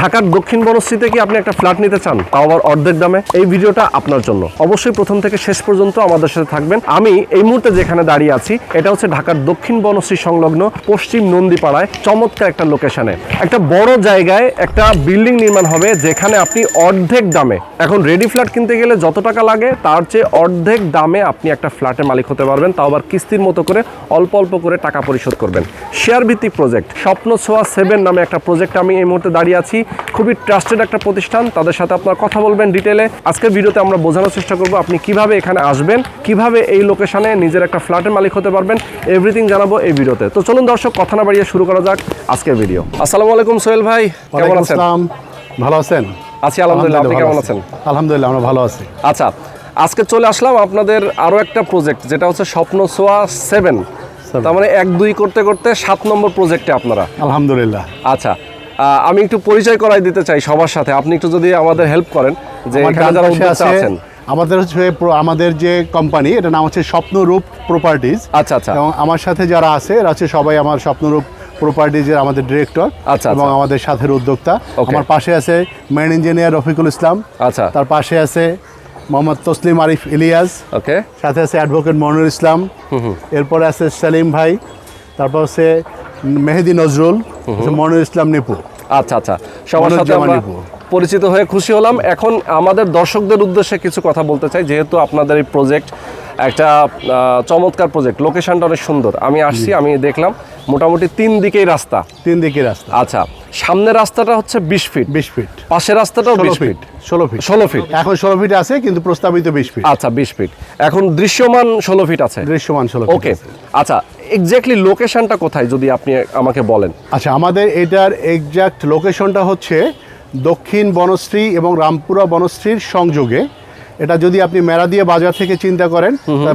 ঢাকার দক্ষিণ বনশ্রীতে কি আপনি একটা ফ্ল্যাট নিতে চান? তাও আবার অর্ধেক দামে। এই ভিডিওটা আপনার জন্য। অবশ্যই প্রথম থেকে শেষ পর্যন্ত আমাদের সাথে থাকবেন। আমি এই মুহূর্তে যেখানে দাঁড়িয়ে আছি, এটা হচ্ছে ঢাকার দক্ষিণ বনশ্রী সংলগ্ন পশ্চিম নন্দীপাড়ায় চমৎকার একটা লোকেশনে একটা বড় জায়গায় একটা বিল্ডিং নির্মাণ হবে, যেখানে আপনি অর্ধেক দামে। এখন রেডি ফ্ল্যাট কিনতে গেলে যত টাকা লাগে, তার চেয়ে অর্ধেক দামে আপনি একটা ফ্ল্যাটের মালিক হতে পারবেন। তাও আবার কিস্তির মতো করে অল্প অল্প করে টাকা পরিশোধ করবেন। শেয়ার ভিত্তিক প্রজেক্ট স্বপ্ন ছোঁয়া সেভেন নামে একটা প্রজেক্ট আমি এই মুহূর্তে দাঁড়িয়ে আছি। খুবই ট্রাস্টেড একটা প্রতিষ্ঠান। তাদের সাথে আপনার কথা বলবেন ডিটেলে আজকের ভিডিওতে আমরা বোঝানোর চেষ্টা করব আপনি কীভাবে এখানে আসবেন কীভাবে এই লোকেশনে নিজের একটা ফ্ল্যাটের মালিক হতে পারবেন। এভরিথিং জানাব এই ভিডিওতে। তো চলুন দর্শক কথা না বাড়িয়ে শুরু করা যাক আজকের ভিডিও আসসালামু আলাইকুম সোহেল ভাই কেমন আছেন? ভালো আছেন? আছি আলহামদুলিল্লাহ। আপনি কেমন আছেন? আলহামদুলিল্লাহ আমরা ভালো আছি। আচ্ছা আজকে চলে আসলাম আপনাদের আরও একটা প্রজেক্ট যেটা হচ্ছে স্বপ্ন সোয়া সেভেন তার মানে এক দুই করতে করতে সাত নম্বর প্রজেক্টে আপনারা। আলহামদুলিল্লাহ। আচ্ছা আমি একটু পরিচয় করাই দিতে চাই সবার সাথে। আপনি একটু যদি আমাদের হেল্প করেন যে আমার এখানে যারা উদ্যোক্তা আছেন। আমাদের হচ্ছে আমাদের যে কোম্পানি এটা নাম হচ্ছে স্বপ্নরূপ প্রপার্টিজ আচ্ছা আচ্ছা। এবং আমার সাথে যারা আছে এরা হচ্ছে সবাই আমার স্বপ্নরূপ প্রপার্টিজের আমাদের ডিরেক্টর আচ্ছা, এবং আচ্ছা। আমাদের সাথে উদ্যোক্তা. আমার পাশে আছে মেন ইঞ্জিনিয়ার রফিকুল ইসলাম। আচ্ছা। তার পাশে আছে মোহাম্মদ তসলিম আরিফ ইলিয়াস। ওকে সাথে আছে অ্যাডভোকেট মনুর ইসলাম। এরপরে আছে সেলিম ভাই। তারপর আছে মেহেদি নজরুল মনুর ইসলাম নিপু। আচ্ছা আচ্ছা। সবার সাথে পরিচিত হয়ে খুশি হলাম। এখন আমাদের দর্শকদের উদ্দেশ্যে কিছু কথা বলতে চাই। যেহেতু আপনাদের এই প্রজেক্ট একটা চমৎকার প্রজেক্ট লোকেশনটা অনেক সুন্দর। আমি আসছি আমি দেখলাম। মোটামুটি তিন দিকেই রাস্তা। তিন দিকে রাস্তা। আচ্ছা সামনের রাস্তাটা হচ্ছে বিশ ফিট বিশ ফিট পাশের রাস্তাটাও বিশ ফিট ফিট ষোলো ফিট ষোলো ফিট এখন ষোলো ফিট আছে কিন্তু প্রস্তাবিত বিশ ফিট আচ্ছা বিশ ফিট এখন দৃশ্যমান ষোলো ফিট আছে। দৃশ্যমান ষোলো ওকে আচ্ছা এক্স্যাক্টলি লোকেশনটা কোথায় যদি আপনি আমাকে বলেন? আচ্ছা আমাদের এটার এক্সাক্ট লোকেশনটা হচ্ছে দক্ষিণ বনশ্রী এবং রামপুরা বনশ্রীর সংযোগে। এটা যদি আপনি মেরাদিয়া বাজার থেকে চিন্তা করেন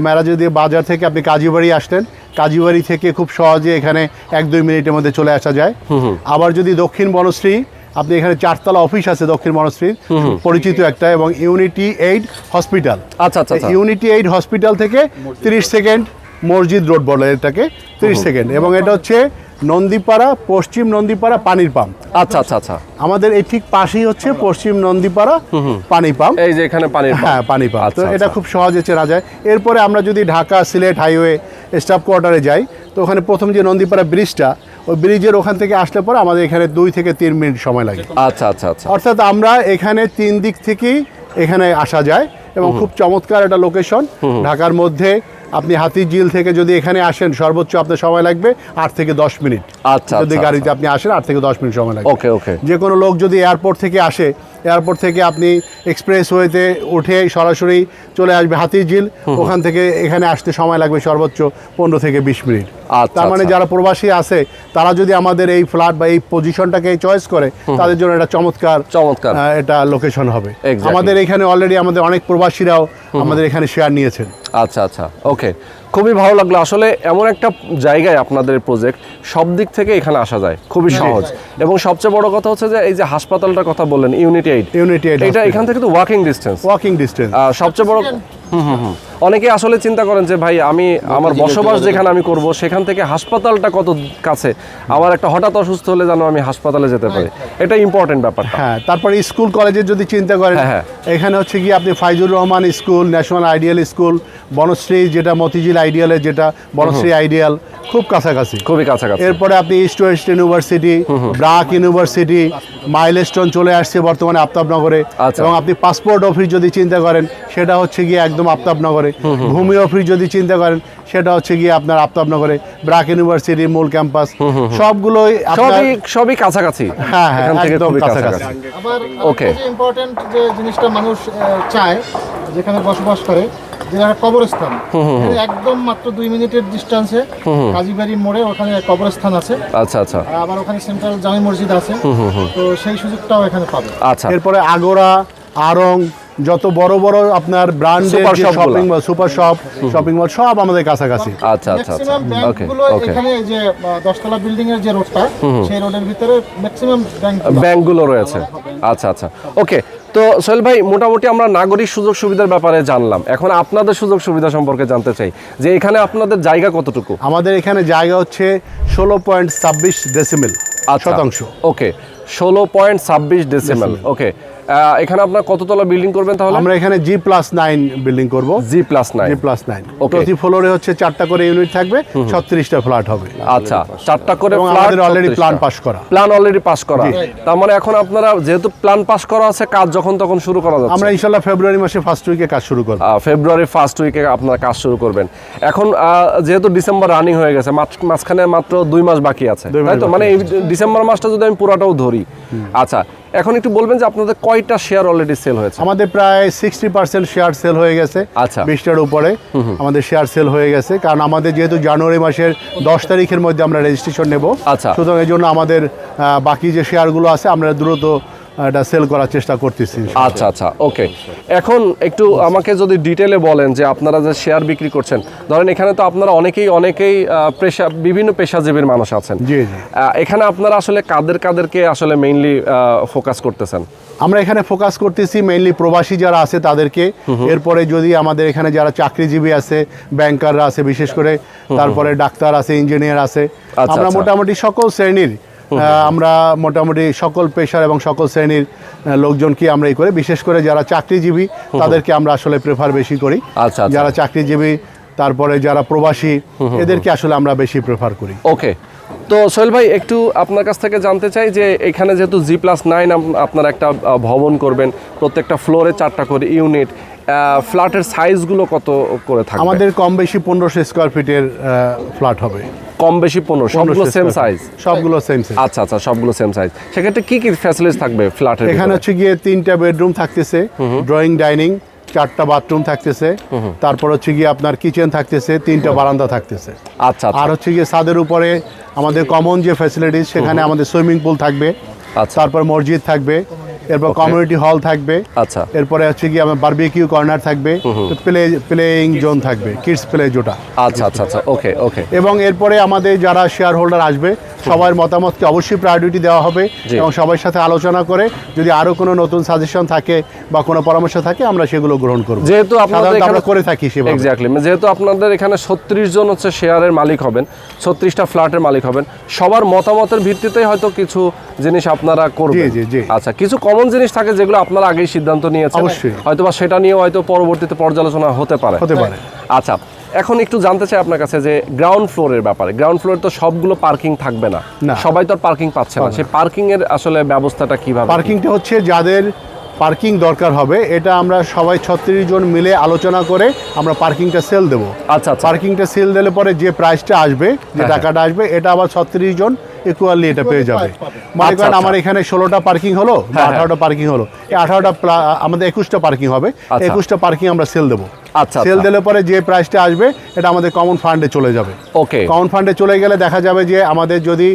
মেরাদিয়া বাজার থেকে আপনি কাজীবাড়ি আসলেন কাজীবাড়ি থেকে খুব সহজে এখানে এক দুই মিনিটের মধ্যে চলে আসা যায়। আবার যদি দক্ষিণ বনশ্রী আপনি এখানে চারতলা অফিস আছে দক্ষিণ বনশ্রীর পরিচিত একটা এবং ইউনিটি এইড হসপিটাল আচ্ছা আচ্ছা আচ্ছা। ইউনিটি এইড হসপিটাল থেকে তিরিশ সেকেন্ড মসজিদ রোড বলে এটাকে তিরিশ সেকেন্ড। এবং এটা হচ্ছে নন্দীপাড়া পশ্চিম নন্দীপাড়া পানির পাম্প। আচ্ছা আচ্ছা আচ্ছা। আমাদের এই ঠিক পাশেই হচ্ছে পশ্চিম নন্দীপাড়া পানি পাম্প। এই যে এখানে পানি হ্যাঁ পানি পাম্প। তো আচ্ছা, এটা আচ্ছা। খুব সহজে চেনা যায়। এরপরে আমরা যদি ঢাকা সিলেট হাইওয়ে স্টাফ কোয়ার্টারে যাই তো ওখানে প্রথম যে নন্দীপাড়া ব্রিজটা ওই ব্রিজের ওখান থেকে আসলে পরে আমাদের এখানে দুই থেকে তিন মিনিট সময় লাগে। আচ্ছা আচ্ছা আচ্ছা। অর্থাৎ আমরা এখানে তিন দিক থেকেই এখানে আসা যায় এবং খুব চমৎকার একটা লোকেশন। ঢাকার মধ্যে আপনি হাতিঝিল থেকে যদি এখানে আসেন সর্বোচ্চ আপনার সময় লাগবে আট থেকে দশ মিনিট। আচ্ছা, যদি আচ্ছা, গাড়িতে আপনি আসেন আট থেকে দশ মিনিট সময় লাগবে। ওকে ওকে। যে কোনো লোক যদি এয়ারপোর্ট থেকে আসে এয়ারপোর্ট থেকে আপনি এক্সপ্রেস ওয়েতে উঠে সরাসরি চলে আসবে হাতিঝিল ওখান থেকে এখানে আসতে সময় লাগবে সর্বোচ্চ পনেরো থেকে বিশ মিনিট। আচ্ছা, তার মানে আচ্ছা। যারা প্রবাসী আছে তারা যদি আমাদের এই ফ্ল্যাট বা এই পজিশনটাকে চয়েস করে তাদের জন্য এটা চমৎকার চমৎকার। এটা লোকেশন হবে। আমাদের এখানে অলরেডি আমাদের অনেক প্রবাসীরাও আমাদের এখানে শেয়ার নিয়েছেন। আচ্ছা আচ্ছা ওকে খুবই ভালো লাগল। আসলে এমন একটা জায়গায় আপনাদের প্রজেক্ট সব দিক থেকে এখানে আসা যায়। খুবই সহজ। এবং সবচেয়ে বড় কথা হচ্ছে যে এই যে হাসপাতালটার কথা বললেন ইউনিটি এইড ইউনিটি এইট এটা এখান থেকে তো ওয়াকিং ডিস্টেন্স ওয়াকিং ডিস্টেন্স সবচেয়ে বড় হুম হুম হুম। অনেকে আসলে চিন্তা করেন যে ভাই আমি আমার বসবাস যেখানে আমি করব? সেখান থেকে হাসপাতালটা কত কাছে? আমার একটা হঠাৎ অসুস্থ হলে যেন আমি হাসপাতালে যেতে পারি। এটা ইম্পর্টেন্ট ব্যাপার হ্যাঁ তারপরে স্কুল কলেজের যদি চিন্তা করেন হ্যাঁ, হ্যাঁ। এখানে হচ্ছে কি আপনি Faizur Rahman school national ideal school Banasree যেটা মতিঝিল আইডিয়ালের যেটা বনশ্রী আইডিয়াল খুব কাছাকাছি। খুবই কাছাকাছি। এরপরে আপনি East West University BRAC University Milestone চলে আসছে বর্তমানে আফতাবনগরে। আচ্ছা। এবং আপনি পাসপোর্ট অফিস যদি চিন্তা করেন সেটা হচ্ছে গিয়ে একদম আফতাবনগরে। ভূমি অফিস যদি চিন্তা করেন সেটা হচ্ছে গিয়ে আপনার আফতাবনগরে ব্রাক ইউনিভার্সিটির মূল ক্যাম্পাস। সবগুলোই সবই সবই কাছাকাছি। হ্যাঁ, হ্যাঁ, একদম কাছাকাছি। আবার ওকে ইম্পর্টেন্ট যে জিনিসটা মানুষ চায় যেখানে বসবাস করে যে একটা কবরস্থান। একদম মাত্র দুই মিনিটের ডিস্টেন্সে কাজীবাড়ি মোড়ে ওখানে কবরস্থান আছে। আচ্ছা আচ্ছা। আবার ওখানে সেন্ট্রাল জামি মসজিদ আছে। তো সেই সুযোগটাও এখানে পাবে আচ্ছা। এরপরে আগোরা আরং যত বড় বড় আপনার ব্র্যান্ডেরগুলা। Shopping mall super shop shopping mall সব আমাদের কাছাকাছি। আচ্ছা আচ্ছা আচ্ছা। ম্যাক্সিমাম ওকে ওকে এখানে এই যে আহ, দশতলা বিল্ডিং এর যে রোডটা সেই রোডের ভিতরে ম্যাক্সিমাম ব্যাংক ব্যাংকগুলো রয়েছে। আচ্ছা আচ্ছা। ওকে তো সোহেল ভাই মোটামুটি আমরা নাগরিক সুযোগ সুবিধার ব্যাপারে জানলাম। এখন আপনাদের সুযোগ সুবিধা সম্পর্কে জানতে চাই যে এখানে আপনাদের জায়গা কতটুকু? আমাদের এখানে জায়গা হচ্ছে ষোলো পয়েন্ট ছাব্বিশ ডেসিমেল আচ্ছা। শতাংশ। ওকে ষোলো পয়েন্ট ছাব্বিশ ডেসিমেল ওকে এখানে আপনার কততলা বিল্ডিং করবেন তাহলে? আমরা এখানে জি প্লাস নাইন বিল্ডিং করব। G plus nine G plus nine. প্রতি ফ্লোরে হচ্ছে চারটা করে ইউনিট থাকবে ছত্রিশটা ফ্ল্যাট হবে। আচ্ছা চারটা করে আমাদের অলরেডি প্ল্যান পাস করা। প্ল্যান অলরেডি পাস করা। তার মানে এখন আপনারা যেহেতু প্ল্যান পাস করা আছে কাজ যখন তখন শুরু করা যাচ্ছে। আমরা ইনশাল্লাহ ফেব্রুয়ারি মাসে ফার্স্ট উইকে কাজ শুরু করব। ফেব্রুয়ারি ফার্স্ট উইকে আপনারা কাজ শুরু করবেন। এখন যেহেতু ডিসেম্বর রানিং হয়ে গেছে মাঝ- মাঝখানে মাত্র দুই মাস বাকি আছে। তাই তো? মানে ডিসেম্বর মাসটা যদি আমি পুরাটাও ধরি। আচ্ছা এখন একটু বলবেন যে আপনাদের কয়টা শেয়ার অলরেডি সেল হয়েছে আমাদের প্রায় সিক্সটি পার্সেন্ট শেয়ার সেল হয়ে গেছে আচ্ছা। বিশটার উপরে আমাদের শেয়ার সেল হয়ে গেছে কারণ আমাদের যেহেতু জানুয়ারি মাসের দশ তারিখের মধ্যে আমরা রেজিস্ট্রেশন নেব আচ্ছা। সুতরাং এই জন্য আমাদের বাকি যে শেয়ারগুলো আছে আমরা দ্রুত এটা সেল করার চেষ্টা করতেছি আচ্ছা আচ্ছা ওকে এখন একটু আমাকে যদি ডিটেলে বলেন যে আপনারা যে শেয়ার বিক্রি করছেন ধরেন এখানে তো আপনারা অনেকেই অনেকেই পেশা বিভিন্ন পেশাজীবীর মানুষ আছেন। জি জি। এখানে আপনারা আসলে কাদের কাদেরকে আসলে মেইনলি ফোকাস করতেছেন? আমরা এখানে ফোকাস করতেছি মেইনলি প্রবাসী যারা আছে তাদেরকে। এরপরে যদি আমাদের এখানে যারা চাকরিজীবী আছে ব্যাংকাররা আছে বিশেষ করে তারপরে ডাক্তার আছে ইঞ্জিনিয়ার আছে আচ্ছা, আমরা আচ্ছা। মোটামুটি সকল শ্রেণির আমরা মোটামুটি সকল পেশার এবং সকল শ্রেণির লোকজনকে আমরা এই করে বিশেষ করে যারা চাকরিজীবী তাদেরকে আমরা আসলে প্রেফার বেশি করি। আচ্ছা, আচ্ছা। যারা চাকরিজীবী তারপরে যারা প্রবাসী এদেরকে আসলে আমরা বেশি প্রেফার করি। ওকে। তো সোহেল ভাই একটু আপনার কাছ থেকে জানতে চাই যে এখানে যেহেতু জি প্লাস নাইন আপনার একটা ভবন করবেন প্রত্যেকটা ফ্লোরে চারটা করে ইউনিট ফ্ল্যাটের সাইজগুলো কত করে থাকবে? আমাদের কম বেশি পনেরোশো স্কোয়ার ফিটের ফ্ল্যাট হবে। কম বেশি পনেরো সবগুলো সেম সাইজ সবগুলো সেম সাইজ আচ্ছা আচ্ছা সবগুলো সেম সাইজ সেক্ষেত্রে কি কি ফ্যাসিলিটি থাকবে ফ্ল্যাটের এখানে হচ্ছে গিয়ে তিনটা বেডরুম থাকতেছে ড্রয়িং ডাইনিং চারটা বাথরুম থাকতেছে তারপর হচ্ছে গিয়ে আপনার কিচেন থাকতেছে তিনটা বারান্দা থাকতেছে। আচ্ছা আর হচ্ছে গিয়ে ছাদের উপরে আমাদের কমন যে ফ্যাসিলিটিস সেখানে আমাদের সুইমিং পুল থাকবে আচ্ছা। তারপর মসজিদ থাকবে এরপর কমিউনিটি হল থাকবে। আচ্ছা। এরপরে হচ্ছে গিয়ে আমার বারবিকিউ কর্নার থাকবে। প্লে প্লেইং জোন থাকবে কিডস প্লে জোটা। আচ্ছা আচ্ছা আচ্ছা ওকে ওকে এবং এরপরে আমাদের যারা শেয়ার হোল্ডার আসবে সবার মতামতকে অবশ্যই প্রায়োরিটি দেওয়া হবে এবং সবার সাথে আলোচনা করে যদি আরও কোনো নতুন সাজেশন থাকে বা কোনো পরামর্শ থাকে আমরা সেগুলো গ্রহণ করব। যেহেতু আপনাদের আমরা করে থাকি সেভাবে। এক্স্যাক্টলি যেহেতু আপনাদের এখানে ছত্রিশ জন হচ্ছে শেয়ারের মালিক হবেন ছত্রিশটা ফ্ল্যাটের মালিক হবেন সবার মতামতের ভিত্তিতেই হয়তো কিছু জিনিস আপনারা করবেন। আচ্ছা কিছু কমন জিনিস থাকে যেগুলো আপনারা আগেই সিদ্ধান্ত নিয়েছেন। অবশ্যই। হয়তো বা সেটা নিয়েও হয়তো পরবর্তীতে পর্যালোচনা হতে পারে। হতে পারে। আচ্ছা এখন একটু জানতে চাই আপনার কাছে যে গ্রাউন্ড ফ্লোরের ব্যাপারে। গ্রাউন্ড ফ্লোরে তো সবগুলো পার্কিং থাকবে না। সবাই তো আর পার্কিং পাচ্ছে না। সেই পার্কিং এর আসলে ব্যবস্থাটা কীভাবে? পার্কিংটা হচ্ছে যাদের পার্কিং দরকার হবে এটা আমরা সবাই ছত্রিশ জন মিলে আলোচনা করে আমরা পার্কিংটা সেল দেবো। আচ্ছা আচ্ছা। পার্কিংটা সেল দিলে পরে যে প্রাইসটা আসবে যে হ্যাঁ, টাকাটা আসবে এটা আবার ছত্রিশ জন ইকুয়ালি এটা পেয়ে যাবে। মনে আচ্ছা, করেন আচ্ছা। আমার এখানে ষোলোটা পার্কিং হলো বা হ্যাঁ, আঠারোটা পার্কিং হলো। এই আঠারোটা আমাদের একুশটা পার্কিং হবে। আচ্ছা। একুশটা পার্কিং আমরা সেল দেবো। আচ্ছা, সেল আচ্ছা। দিলে পরে যে প্রাইসটা আসবে এটা আমাদের কমন ফান্ডে চলে যাবে। ওকে কমন ফান্ডে চলে গেলে দেখা যাবে যে আমাদের যদি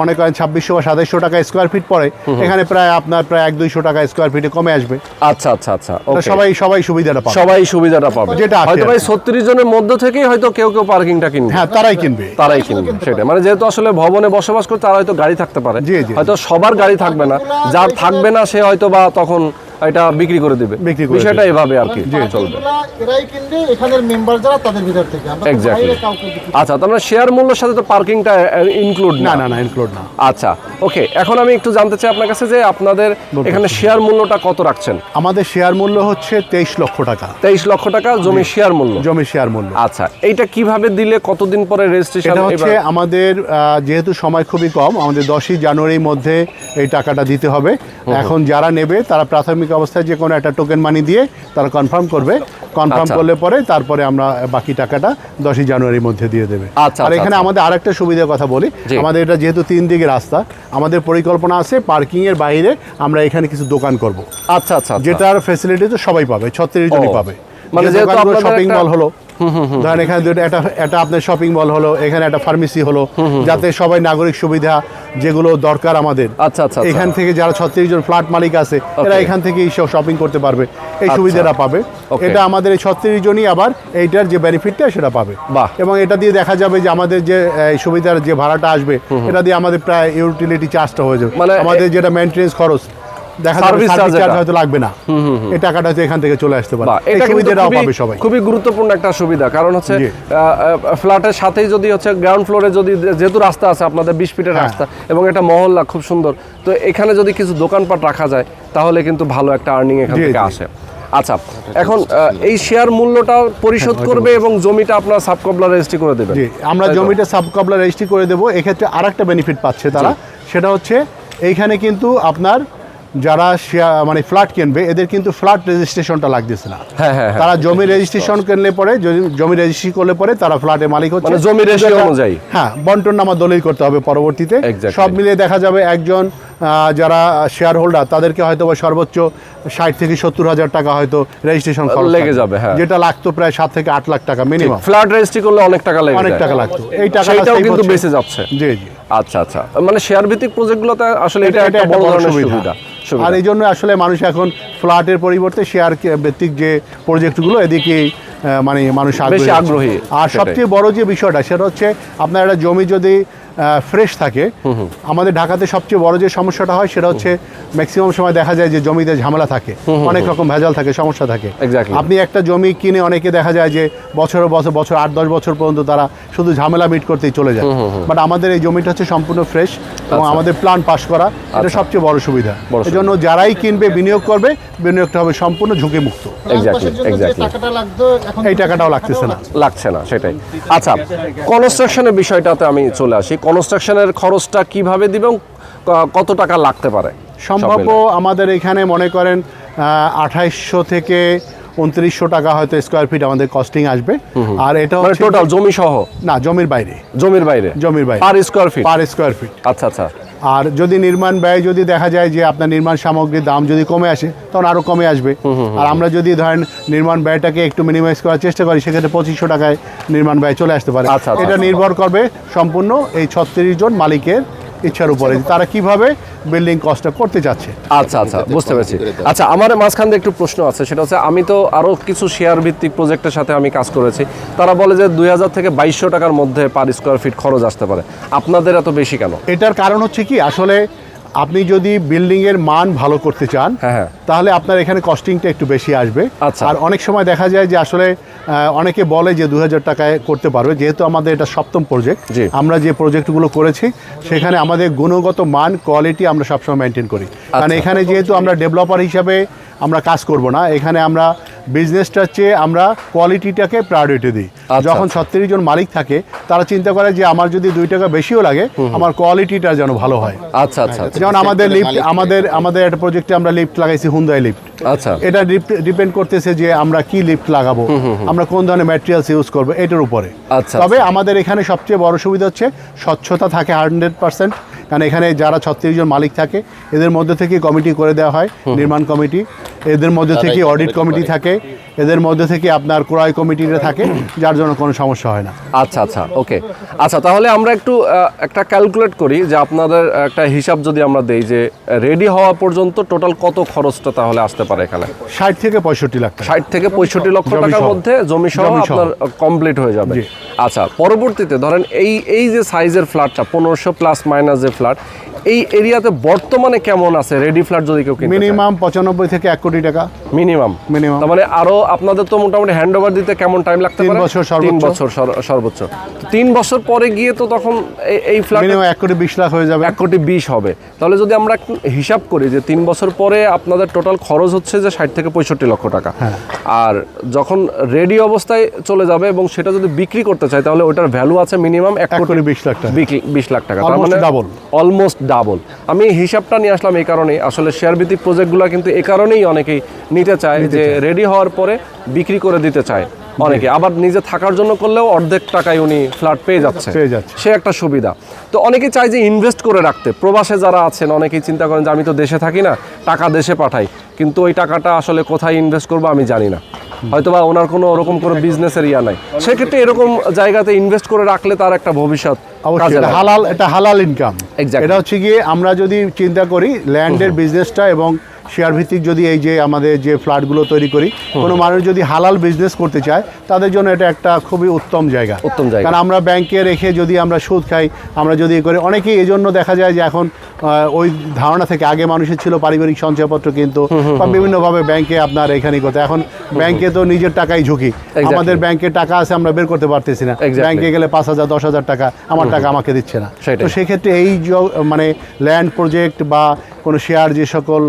মনে করেন ছাব্বিশশো বা সাতাইশশো টাকা স্কোয়ার ফিট পড়ে এখানে প্রায় আপনার প্রায় এক দুইশো টাকা স্কোয়ার ফিটে কমে আসবে। আচ্ছা আচ্ছা আচ্ছা সবাই সবাই সুবিধাটা পাবে। সবাই সুবিধাটা পাবে। যেটা হয়তো ভাই ছত্রিশ জনের মধ্যে থেকেই হয়তো কেউ কেউ পার্কিংটা কিনবে। হ্যাঁ তারাই কিনবে। তারাই কিনবে সেটা মানে যেহেতু আসলে ভবনে বসবাস করে তারা হয়তো গাড়ি থাকতে পারে। জি, জি। হয়তো সবার গাড়ি থাকবে না। যার থাকবে না সে হয়তো বা তখন এটা বিক্রি করে দিবে। বিক্রি করে বিষয়টা এভাবে আর কি। চলবে। এরাই কিনবে এখানের মেম্বার যারা তাদের ভিতর থেকে। আমরা তো Exactly. বাইরে কাউকে বিক্রি আচ্ছা তার মানে শেয়ার মূল্যের সাথে তো পার্কিংটা ইনক্লুড না। না না ইনক্লুড না। আচ্ছা ওকে এখন আমি একটু জানতে চাই আপনার কাছে যে আপনাদের এখানে শেয়ার মূল্যটা কত রাখছেন? আমাদের শেয়ার মূল্য হচ্ছে তেইশ লক্ষ টাকা। তেইশ লক্ষ টাকা জমি শেয়ার মূল্য। জমি শেয়ার মূল্য। আচ্ছা এইটা কীভাবে দিলে কতদিন পরে রেজিস্ট্রেশন এটা হচ্ছে আমাদের আহ, যেহেতু সময় খুবই কম আমাদের দশই জানুয়ারির মধ্যে এই টাকাটা দিতে হবে। এখন যারা নেবে তারা প্রাথমিক অবস্থায় যে কোনো একটা টোকেন মানি দিয়ে তারা কনফার্ম করবে। কনফার্ম আচ্ছা। করলে পরে তারপরে আমরা বাকি টাকাটা দশই জানুয়ারির মধ্যে দিয়ে দেবে। আচ্ছা, আর আচ্ছা, এখানে আমাদের আমাদের আরেকটা সুবিধার কথা বলি। আমাদের এটা যেহেতু তিন দিকে রাস্তা আমাদের পরিকল্পনা আছে পার্কিং এর বাইরে আমরা এখানে কিছু দোকান করব। আচ্ছা আচ্ছা আচ্ছা। যেটার ফেসিলিটি তো সবাই পাবে ছত্রিশ জনই পাবে। মানে যেহেতু শপিং মল হলো। ধরেন এখানে দুটো একটা একটা আপনার শপিং মল হলো এখানে একটা ফার্মেসি হলো যাতে সবাই নাগরিক সুবিধা যেগুলো দরকার আমাদের। আচ্ছা, আচ্ছা, আচ্ছা। এখান থেকে যারা ছত্রিশ জন ফ্ল্যাট মালিক আছে এরা এখান থেকে শপিং করতে পারবে এই আচ্ছা। সুবিধাটা পাবে। এটা আমাদের এই ছত্রিশ জনই আবার এইটার যে বেনিফিটটা সেটা পাবে। বাহ। এবং এটা দিয়ে দেখা যাবে যে আমাদের যে এই সুবিধার যে ভাড়াটা আসবে এটা দিয়ে আমাদের প্রায় ইউটিলিটি চার্জটা হয়ে যাবে। মানে- আমাদের যেটা মেনটেন্স খরচ দেখা যাবে সার্ভিস চার্জ হয়তো লাগবে না। এই টাকাটা হয়তো এখান থেকে চলে আসতে পারে। এই সুবিধাটাও পাবে সবাই। খুবই গুরুত্বপূর্ণ একটা সুবিধা। কারণ হচ্ছে ফ্ল্যাটের সাথেই যদি হচ্ছে গ্রাউন্ড ফ্লোরে যদি যেহেতু রাস্তা আছে আপনাদের বিশ ফিটের হ্যাঁ। রাস্তা এবং এটা মহল্লা খুব সুন্দর। তো এখানে যদি কিছু দোকানপাট রাখা যায় তাহলে কিন্তু ভালো একটা আর্নিং এখান থেকে আসে। আচ্ছা এখন এই শেয়ার মূল্যটা পরিশোধ করবে এবং জমিটা আপনার সাবকবলা রেজিস্ট্রি করে দেবে। জি আমরা জমিটা সাবকবলা রেজিস্ট্রি করে দেবো। এক্ষেত্রে আর একটা বেনিফিট পাচ্ছে তারা। সেটা হচ্ছে এইখানে কিন্তু আপনার যারা শেয়ার মানে ফ্ল্যাট কিনবে এদের কিন্তু ফ্ল্যাট রেজিস্ট্রেশনটা লাগতেছে না। হ্যাঁ হ্যাঁ হ্যাঁ। তারা জমি রেজিস্ট্রেশন করলে পরে জমি রেজিস্ট্রি করলে পরে তারা ফ্ল্যাটের মালিক হচ্ছে। মানে জমি যেটা- অনুযায়ী। হ্যাঁ বন্টন নামা দলিল করতে হবে পরবর্তীতে। সব মিলিয়ে দেখা যাবে একজন যারা শেয়ার হোল্ডার তাদেরকে হয়তো বা সর্বোচ্চ ষাট থেকে সত্তর হাজার টাকা হয়তো রেজিস্ট্রেশন লেগে যাবে, হ্যাঁ। যেটা লাগতো প্রায় সাত থেকে আট লাখ টাকা মিনিমাম ফ্ল্যাট রেজিস্ট্রি করলে অনেক টাকা লাগে অনেক টাকা লাগতো। এই টাকাটা কিন্তু বেঁচে যাচ্ছে। জি জি। আচ্ছা আচ্ছা। মানে শেয়ার ভিত্তিক প্রজেক্টগুলোতে আসলে এটা একটা বড় ধরনের সুবিধা। আর এই জন্য আসলে মানুষ এখন ফ্ল্যাটের পরিবর্তে শেয়ার ভিত্তিক যে প্রজেক্টগুলো এদিকে আহ, মানে মানুষ আগ্রহী, আর সবচেয়ে বড় যে বিষয়টা সেটা হচ্ছে আপনার একটা জমি যদি ফ্রেশ থাকে। আমাদের ঢাকাতে সবচেয়ে বড় যে সমস্যাটা হয় সেটা হচ্ছে ম্যাক্সিমাম সময় দেখা যায় যে জমিতে ঝামেলা থাকে। অনেক রকম ভেজাল থাকে সমস্যা থাকে. আপনি একটা জমি কিনে অনেকে দেখা যায় যে বছর বছর বছর আট দশ বছর পর্যন্ত তারা শুধু ঝামেলা মিট করতেই চলে যায়। বাট আমাদের এই জমিটা হচ্ছে সম্পূর্ণ ফ্রেশ এবং আচ্ছা। আমাদের প্ল্যান পাস করা এটা সবচেয়ে বড় সুবিধা। বড় এই জন্য যারাই কিনবে বিনিয়োগ করবে বিনিয়োগটা হবে সম্পূর্ণ লাগতো এখন এই টাকাটাও লাগতেছে না। লাগছে না সেটাই। আচ্ছা কনস্ট্রাকশনের বিষয়টাতে আমি চলে আসি। কনস্ট্রাকশনের খরচটা কীভাবে দিবে এবং কত টাকা লাগতে পারে? সম্ভব সম্ভাব্য আমাদের এখানে মনে করেন আঠাইশশো থেকে উনত্রিশশো টাকা হয়তো স্কোয়ার ফিট আমাদের কস্টিং আসবে। আর এটা টোটাল জমি সহ না জমির বাইরে। জমির বাইরে? জমির বাইরে। Per square feet per square feet আচ্ছা আচ্ছা। আর যদি নির্মাণ ব্যয় যদি দেখা যায় যে আপনার নির্মাণ সামগ্রীর দাম যদি কমে আসে তখন আরও কমে আসবে। আর আমরা যদি ধরেন নির্মাণ ব্যয়টাকে একটু মিনিমাইজ করার চেষ্টা করি সেক্ষেত্রে পঁচিশশো টাকায় নির্মাণ ব্যয় চলে আসতে পারে। আচ্ছা, আচ্ছা, এটা আচ্ছা। নির্ভর করবে সম্পূর্ণ এই ছত্রিশ জন মালিকের ইচ্ছার উপরে তারা কীভাবে বিল্ডিং কস্টটা করতে চাচ্ছে আচ্ছা আচ্ছা বুঝতে পেরেছি। আচ্ছা আমার মাঝখান দিয়ে একটু প্রশ্ন আছে সেটা হচ্ছে আমি তো আরও কিছু শেয়ার ভিত্তিক প্রজেক্টের সাথে আমি কাজ করেছি। তারা বলে যে দুই হাজার থেকে বাইশশো টাকার মধ্যে পার স্কোয়ার ফিট খরচ আসতে পারে। আপনাদের এত বেশি কেন? এটার কারণ হচ্ছে কি আসলে আপনি যদি বিল্ডিং এর মান ভালো করতে চান হ্যাঁ, হ্যাঁ। তাহলে আপনার এখানে কস্টিংটা একটু বেশি আসবে। আচ্ছা। আর অনেক সময় দেখা যায় যে আসলে অনেকে বলে যে দু হাজার টাকায় করতে পারবে যেহেতু আমাদের এটা সপ্তম প্রজেক্ট যে আমরা যে প্রজেক্টগুলো করেছি সেখানে আমাদের গুণগত মান কোয়ালিটি আমরা সবসময় মেনটেন করি। কারণ আচ্ছা। এখানে যেহেতু আমরা ডেভেলপার হিসাবে আমরা কাজ করব না এখানে আমরা বিজনেসটার চেয়ে আমরা কোয়ালিটিটাকে প্রায়োরিটি দিই। আচ্ছা, যখন আচ্ছা। ছত্রিশ জন মালিক থাকে তারা চিন্তা করে যে আমার যদি দুই টাকা বেশিও লাগে আমার কোয়ালিটিটা যেন ভালো হয়। আচ্ছা আচ্ছা। আচ্ছা। যেমন আমাদের লিফট আমাদের আমাদের একটা প্রজেক্টে আমরা লিফট লাগাইছি হুন্দাই লিফট আচ্ছা। এটা ডিপেন্ড করতেছে যে আমরা কি লিফট লাগাবো আমরা কোন ধরনের ম্যাটেরিয়ালস ইউজ করব এটার উপরে। আচ্ছা, তবে আমাদের এখানে সবচেয়ে বড় সুবিধা হচ্ছে স্বচ্ছতা থাকে হান্ড্রেড পার্সেন্ট কারণ এখানে যারা ছত্রিশ জন মালিক থাকে এদের মধ্যে থেকে কমিটি করে দেওয়া হয় নির্মাণ কমিটি এদের মধ্যে থেকে অডিট কমিটি থাকে এদের মধ্যে থেকে আপনার ক্রয় কমিটিটা থাকে যার জন্য কোনো সমস্যা হয় না। আচ্ছা আচ্ছা ওকে আচ্ছা তাহলে আমরা একটু একটা ক্যালকুলেট করি যে আপনাদের একটা হিসাব যদি আমরা দেই যে রেডি হওয়া পর্যন্ত টোটাল কত খরচটা তাহলে আসতে পারে এখানে? ষাট থেকে পঁয়ষট্টি লাখ ষাট থেকে পঁয়ষট্টি লক্ষ টাকার মধ্যে জমি সহ আপনার কমপ্লিট হয়ে যাবে। আচ্ছা পরবর্তীতে ধরেন এই এই যে সাইজের ফ্ল্যাটটা পনেরোশো প্লাস মাইনাস যে ফ্ল্যাট এই এরিয়াতে বর্তমানে কেমন আছে? রেডি ফ্ল্যাট যদি কেউ মিনিমাম পঁচানব্বই থেকে এক কোটি টাকা। Minimum Minimum। তার মানে আরও আপনাদের তো মোটামুটি হ্যান্ড ওভার দিতে কেমন টাইম লাগতে তিন বছর তিন বছর সর্বোচ্চ। তিন বছর পরে গিয়ে তো তখন এই- ফ্ল্যাট মিনিমাম এক কোটি বিশ লাখ হয়ে যাবে। এক কোটি বিশ হবে। তাহলে যদি আমরা হিসাব করি যে তিন বছর পরে আপনাদের টোটাল খরচ হচ্ছে যে ষাট থেকে পঁয়ষট্টি লক্ষ টাকা। হ্যাঁ। আর যখন রেডি অবস্থায় চলে যাবে এবং সেটা যদি বিক্রি করতে চাই তাহলে ওটার ভ্যালু আছে মিনিমাম এক কোটি বিশ লাখ টাকা। বিশ লাখ টাকা। তার মানে double. অলমোস্ট ডাবল আমি হিসাবটা নিয়ে আসলাম এই কারণেই। আসলে শেয়ার ভিত্তিক প্রজেক্টগুলো কিন্তু এ কারণেই অনেকেই নিতে চায় যে রেডি হওয়ার পরে বিক্রি করে দিতে চায় অনেকে। আবার নিজে থাকার জন্য করলেও অর্ধেক টাকায় উনি ফ্ল্যাট পেয়ে যাচ্ছে পেয়ে যাচ্ছে। সে একটা সুবিধা। তো অনেকে চায় যে ইনভেস্ট করে রাখতে। প্রবাসে যারা আছেন অনেকেই চিন্তা করেন যে আমি তো দেশে থাকি না টাকা দেশে পাঠাই। কিন্তু ওই টাকাটা আসলে কোথায় ইনভেস্ট করব আমি জানি না। হয়তোবা ওনার কোনো ওরকম কোনো বিজনেসের ইয়া নাই। সেক্ষেত্রে এরকম জায়গাতে ইনভেস্ট করে রাখলে তার একটা ভবিষ্যৎ অবশ্যই। হালাল এটা হালাল ইনকাম এটা হচ্ছে গিয়ে আমরা যদি চিন্তা করি ল্যান্ডের বিজনেসটা এবং শেয়ার ভিত্তিক যদি এই যে আমাদের যে ফ্ল্যাটগুলো তৈরি করি কোনো মানুষ যদি হালাল বিজনেস করতে চায় তাদের জন্য এটা একটা খুবই উত্তম জায়গা। উত্তম জায়গা। কারণ আমরা ব্যাংকে রেখে যদি আমরা সুদ খাই আমরা যদি করি অনেকেই এই জন্য দেখা যায় যে এখন ওই ধারণা থেকে আগে মানুষের ছিল পারিবারিক সঞ্চয়পত্র কিন্তু বা বিভিন্নভাবে ব্যাংকে আপনার এখানে করতে এখন ব্যাংকে তো নিজের টাকাই ঝুঁকি। আমাদের ব্যাংকে টাকা আছে আমরা বের করতে পারতেছি না। ব্যাংকে গেলে পাঁচ হাজার দশ হাজার টাকা আমার টাকা আমাকে দিচ্ছে না। তো সেক্ষেত্রে এই মানে ল্যান্ড প্রজেক্ট বা কোনো শেয়ার যে সকল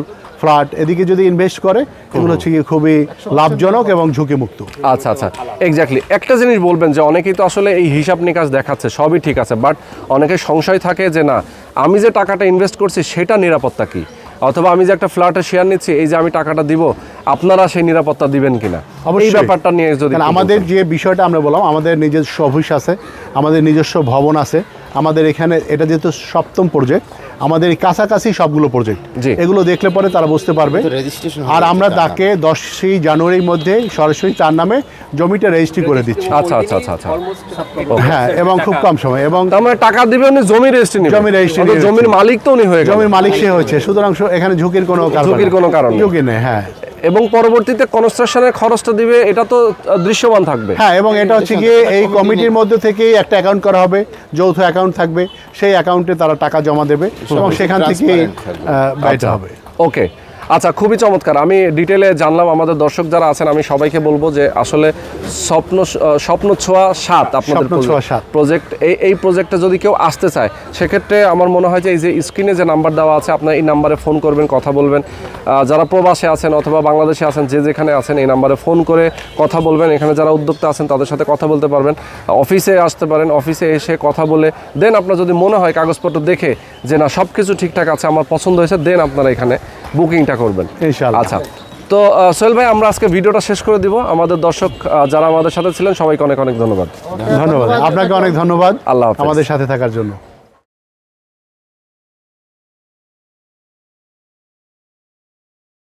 ফ্ল্যাট এদিকে যদি ইনভেস্ট করে এগুলো হচ্ছে কি খুবই লাভজনক এবং ঝুঁকিমুক্ত। আচ্ছা আচ্ছা। এক্স্যাক্টলি একটা জিনিস বলবেন যে অনেকেই তো আসলে এই হিসাব নিকাশ দেখাচ্ছে সবই ঠিক আছে বাট অনেকে সংশয় থাকে যে না আমি যে টাকাটা ইনভেস্ট করছি সেটা নিরাপত্তা কি? অথবা আমি যে একটা ফ্ল্যাটে শেয়ার নিচ্ছি এই যে আমি টাকাটা দিব আপনারা সেই নিরাপত্তা দিবেন কিনা? এই। ব্যাপারটা নিয়ে যদি আমাদের যে বিষয়টা আমরা বললাম আমাদের নিজস্ব অফিস আছে আমাদের নিজস্ব ভবন আছে আমাদের এখানে এটা যেহেতু সপ্তম প্রজেক্ট আমাদের এই কাছাকাছি সবগুলো প্রজেক্ট এগুলো দেখলে পরে তারা বুঝতে পারবে। আর আমরা তাকে দশই জানুয়ারির মধ্যে সরাসরি তার নামে জমিটা রেজিস্ট্রি করে দিচ্ছি। আচ্ছা আচ্ছা আচ্ছা আচ্ছা। হ্যাঁ এবং খুব কম সময় এবং তার মানে টাকা দিবে উনি জমি রেজিস্ট্রি জমি রেজিস্ট্রি জমির মালিক তো উনি হয়ে জমির মালিক সে হয়েছে সুতরাং এখানে ঝুঁকির কোনো কারণ ঝুঁকির কোনো কারণ ঝুঁকি নেই হ্যাঁ। এবং পরবর্তীতে কনস্ট্রাকশনের খরচটা দিবে এটা তো দৃশ্যমান থাকবে। হ্যাঁ এবং এটা হচ্ছে গিয়ে এই কমিটির মধ্যে থেকেই একটা অ্যাকাউন্ট করা হবে যৌথ অ্যাকাউন্ট থাকবে সেই অ্যাকাউন্টে তারা টাকা জমা দেবে এবং সেখান থেকে আচ্ছা। হবে। ওকে আচ্ছা খুবই চমৎকার। আমি ডিটেলে জানলাম আমাদের দর্শক যারা আছেন আমি সবাইকে বলব যে আসলে স্বপ্ন স্বপ্ন ছোঁয়া সাত আপনাদের। প্রজেক্ট এই এই প্রজেক্টে যদি কেউ আসতে চায় সেক্ষেত্রে আমার মনে হয় যে এই যে স্ক্রিনে যে নাম্বার দেওয়া আছে আপনার এই নাম্বারে ফোন করবেন কথা বলবেন। যারা প্রবাসে আছেন অথবা বাংলাদেশে আছেন যে যেখানে আছেন এই নাম্বারে ফোন করে কথা বলবেন। এখানে যারা উদ্যোক্তা আছেন তাদের সাথে কথা বলতে পারবেন। অফিসে আসতে পারেন অফিসে এসে কথা বলে দেন আপনার যদি মনে হয় কাগজপত্র দেখে যে না সব কিছু ঠিকঠাক আছে আমার পছন্দ হয়েছে দেন আপনারা এখানে বুকিংটা করবেন। ইনশাআল্লাহ। আচ্ছা তো সোহেল ভাই আমরা আজকে ভিডিওটা শেষ করে দিব। আমাদের দর্শক যারা আমাদের সাথে ছিলেন সবাইকে অনেক অনেক ধন্যবাদ। ধন্যবাদ। আপনাকে অনেক ধন্যবাদ আল্লাহ আমাদের সাথে থাকার জন্য।